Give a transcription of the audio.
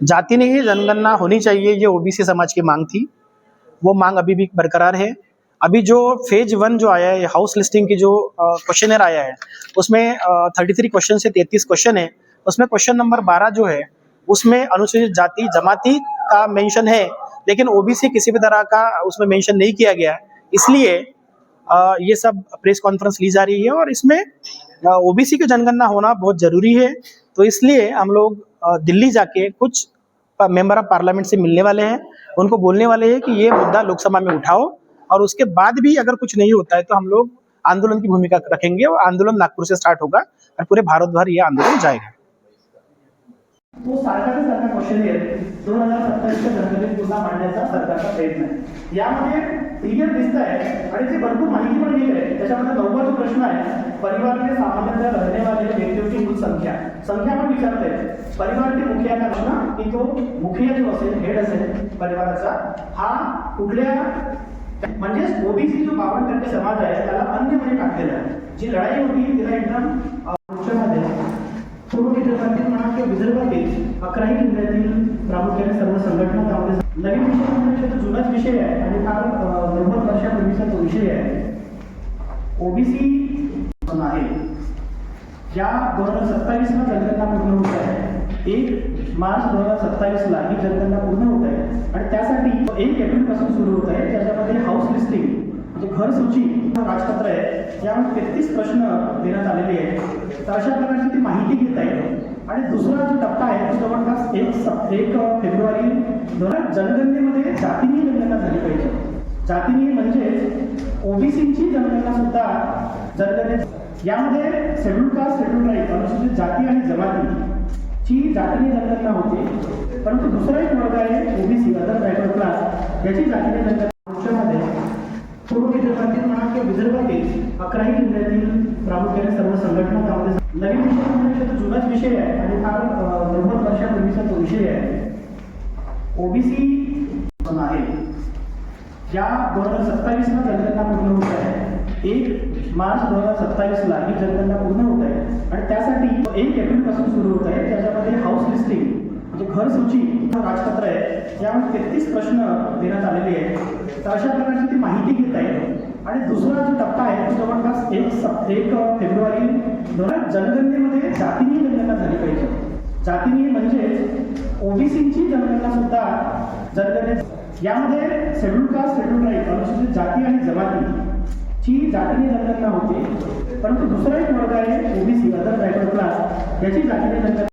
जाति ने ही, जनगणना होनी चाहिए, ये ओबीसी समाज की मांग थी। वो मांग अभी भी बरकरार है। अभी जो फ़ेज़ वन जो आया है हाउस लिस्टिंग की जो क्वेश्चन आया है, उसमें थर्टी थ्री क्वेश्चन से तैतीस क्वेश्चन है। उसमें क्वेश्चन नंबर बारह जो है, उसमें अनुसूचित जाति, जमाती का मेंशन है, लेकिन ओबीसी किसी भी तरह का उसमें मेंशन नहीं किया गया इसलिए ये सब प्रेस कॉन्फ्रेंस ली जा रही है और इसमें ओबीसी की जनगणना होना बहुत ज़रूरी है। तो इसलिए हम लोग दिल्ली जाके कुछ मेंबर ऑफ़ पार्लियामेंट से मिलने वाले हैं। उनको बोलने वाले हैं कि ये मुद्दा लोकसभा में उठाओ और उसके बाद भी अगर कुछ नहीं होता है तो हम लोग आंदोलन की भूमिका रखेंगे और आंदोलन नागपुर से स्टार्ट होगा और पूरे भारत भर ये आंदोलन जाएगा। तो सारखा सारखा क्वेश्चन येईल दोन हज़ार सत्तावीसच्या जनगणनेत पुन्हा मांडण्याचा सरकारचा प्रयत्न आहे। यामध्ये क्लिअर दिसत आहे आणि जी भरपूर माहिती नव्वद प्रश्न आहे परिवार के सामान्यतः रहने वाले व्यक्तियों की कुल संख्या. संख्या पण विचारते. परिवार के मुखिया का प्रश्न की तो मुखिया जो असेल, हेड असेल परिवाराचा, हा कुठल्या म्हणजेच ओबीसी जो बावन्न टक्के समाज आहे, त्याला अन्यमध्ये टाकलेला आहे. जी लढाई होती, तिला एकदम पूर्व विदर्भातील म्हणा अकराही जिल्ह्यातील प्रामुख्याने सर्व संघटना विषय जुनाच विषय आहे आणि फार नव्वद वर्षापूर्वीचा तो विषय आहे. ओबीसी आहे. ज्या दोन हजार सत्तावीसला जनगणना पूर्ण होत आहे एक मार्च दोन हजार सत्तावीसला ही जनगणना पूर्ण होत आहे. आणि त्यासाठी एक एप्रिलपासून सुरू होत आहे त्याच्यामध्ये हाऊस लिस्टिंग म्हणजे घर सूची राजपत्र आहे. यामध्ये तेहतीस प्रश्न देण्यात आलेले आहेत. तर अशा प्रकारची ती माहिती घेत आहे. आणि दुसरा जो टप्पा आहे तो जवळपास एक एक फेब्रुवारी दोन हजार जनगणनेमध्ये जातीय जनगणना झाली पाहिजे. जातीनी म्हणजे ओबीसीची जनगणना सुद्धा जनगणने यामध्ये शेड्यूल कास्ट शेड्यूल राईट अनुसूचित जाती आणि जमाती ची जातीय जनगणना होते परंतु दुसरा एक वर्ग आहे ओबीसी अदर बॅकवर्ड क्लास याची जातीने जनगणना भविष्यामध्ये पूर्व विदर्भातील म्हणा किंवा विदर्भातील अकराही जिल्ह्यातील प्रामुख्याने सर्व संघटना त्यामध्ये नवीन विषय म्हणजे तो जुनाच विषय आहे आणि फार नव्वद वर्षापूर्वीचा तो विषय आहे. ओबीसी आहे. ज्या दोन हजार सत्तावीसला जनगणना पूर्ण होत आहे. एक मार्च दोन हजार सत्तावीसला ही जनगणना पूर्ण होत आहे. आणि त्यासाठी एक एप्रिलपासून सुरू होत आहे. त्याच्यामध्ये हाऊस लिस्टिंग म्हणजे घर सूची राजपत्र आहे. यामध्ये तेहतीस प्रश्न देण्यात आलेले आहेत. तर अशा प्रकारची ती माहिती घेत आहे. आणि दुसरा जो टप्पा आहे तो जवळपास एक सप एक फेब्रुवारी दोन हजार जनगणनेमध्ये जातीय जनगणना झाली पाहिजे. जातीय म्हणजे ओबीसीची जनगणना सुद्धा जनगणनेत यामध्ये शेड्यूल कास्ट शेड्यूल राईट अनुसूचित जाती आणि जमाती ची जातीय जनगणना होते परंतु दुसरा एक वर्ग आहे ओबीसी अदर बॅकवर्ड क्लास याची जातीने जनगणना